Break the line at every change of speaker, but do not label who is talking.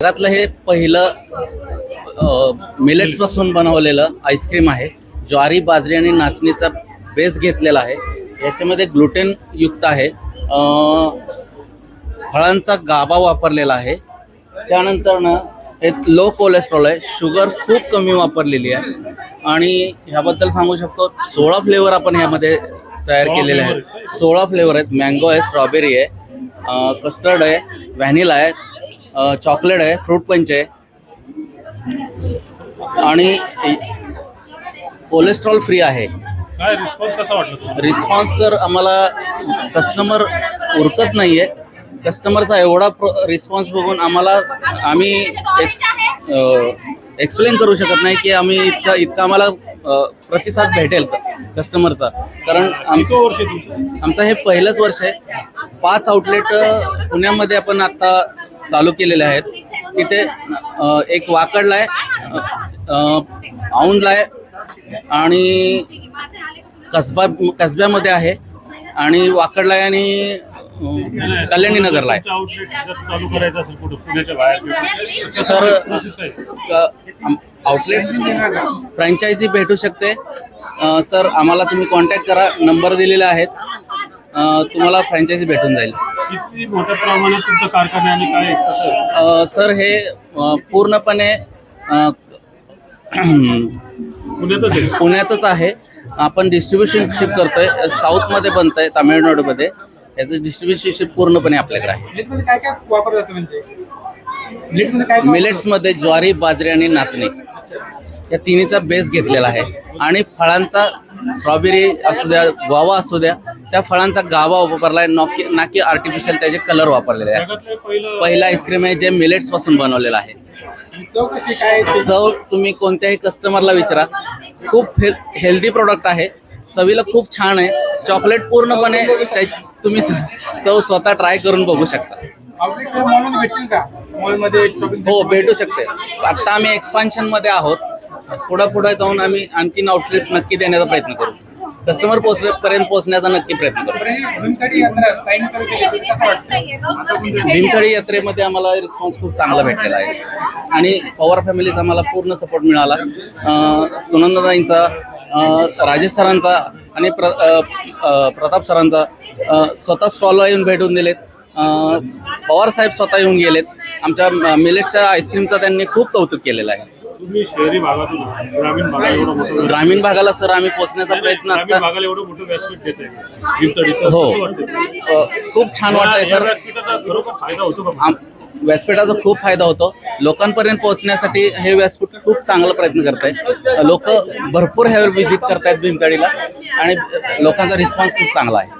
जगातलं हे पहिलं मिलेट्सपासून बनवलेलं आईस्क्रीम आहे ज्वारी बाजरी आणि नाचणीचा बेस घेतलेला आहे. याच्यामध्ये ग्लुटेन युक्त आहे फळांचा गाभा वापरलेला आहे. त्यानंतर ना हे लो कोलेस्ट्रॉल आहे. शुगर खूप कमी वापरलेली आहे. आणि ह्याबद्दल सांगू शकतो सोळा फ्लेवर आपण ह्यामध्ये तयार केलेले आहेत. सोळा फ्लेवर आहेत. मँगो आहे स्ट्रॉबेरी आहे कस्टर्ड आहे व्हॅनिला आहे चॉकलेट आहे फ्रूट पंच आहे. आणि कोलेस्ट्रॉल फ्री आहे.
काय रिस्पॉन्स कसा वाटला तुम्हाला?
रिस्पॉन्स तर आम्हाला कस्टमर उरकत नाहीये. कस्टमरचा एवढा रिस्पॉन्स बघून आम्हाला आम्ही एक्सप्लेन करू शकत नाही की आम्ही इतका इतका आम्हाला प्रतिसाद भेटेल कस्टमरचा कारण आमचं हे पहिलंच वर्ष आहे. पाच आउटलेट पुण्यामध्ये आपण आता चालू केलेले आहेत. तिथे एक वाकडला आहे अ, औंधला आहे आणि कसबा कसब्यामध्ये आहे आणि वाकडला आहे आणि कल्याणी नगरला आहे. सर आउटलेट्स फ्रँचायझी भेटू. शकते. सर आम्हाला तुम्ही कॉन्टॅक्ट करा. नंबर दिलेले आहेत. तुम्हाला फ्रँचायझी भेटून जाईल.
किती मोठ्या प्रमाणात तुमचं कारखाना आणि काय कसं
अ, सर हे अ, पूर्णपणे अ,
पुण्यातच आहे?
पुण्यातच आहे. आपण डिस्ट्रीब्युशन शिप करतोय. साऊथमध्ये बनतंय तामिळनाडूमध्ये. याचं डिस्ट्रीब्युशन शिप पूर्णपणे आपल्याकडे आहे.
मिलेटमध्ये काय काय वापरलं जातं म्हणजे मिलेटमध्ये काय काय
मिलेट्समध्ये ज्वारी बाजरी आणि नाचणी. या तिन्हीचा बेस घेतलेला आहे. आणि फळांचा स्ट्रॉबेरी असू द्या गुआवा असू द्या त्या फळांचा गावा वापरलाय नॉकी ना की आर्टिफिशियल त्याचे कलर वापरलेले आहे
पहिलं
पहिला आईस्क्रीम आहे जे मिलेट्सपासून बनवलेलं आहे.
चव
तुम्ही कोणत्याही कस्टमरला विचारा. खूप हेल हेल्दी प्रोडक्ट आहे. चवीला खूप छान आहे. चॉकलेट पूर्णपणे तुम्ही चव स्वतः ट्राय करून बघू शकता.
आउटलेट
हो भेटू शकते. आता आम्ही एक्सपान्शनमध्ये आहोत. पुढे पुढे जाऊन आम्ही आणखीन आउटलेट्स नक्की देण्याचा प्रयत्न करू. कस्टमर पोहोचण्यापर्यंत पोहोचण्याचा नक्की प्रयत्न करू. भीमथडी यात्रेमध्ये आम्हाला रिस्पॉन्स खूप चांगला भेटलेला आहे. आणि पवार फॅमिलीचा आम्हाला पूर्ण सपोर्ट मिळाला. अं, राजेश सरांचा आणि प्र प्रताप सरांचा स्वतः स्टॉलला येऊन भेटून दिलेत. पवार साहेब स्वतः येऊन गेलेत. आमच्या मिलेटच्या आईस्क्रीमचा त्यांनी खूप कौतुक केलेलं आहे.
तुम्ही शहरी भागातून आहात. ग्रामीण भागाला एवढं मोठं व्यासपीठ-
ग्रामीण भागाला सर आम्ही पोहोचण्याचा प्रयत्न
ग्रामीण
आता
भागाला एवढं मोठं व्यासपीठ देत आहे भीमतडी. तर
हो? अं, खूप छान वाटतंय सर.
व्यासपीठाचा खरोखर फायदा होतो का?
आम व्यासपीठाचा खूप फायदा होतो. लोकांपर्यंत पोहोचण्यासाठी हे व्यासपीठ खूप चांगला प्रयत्न करत आहे लोक भरपूर हे विजिट करतायत भीमतडीला. आणि लोकांचा रिस्पॉन्स खूप चांगला आहे.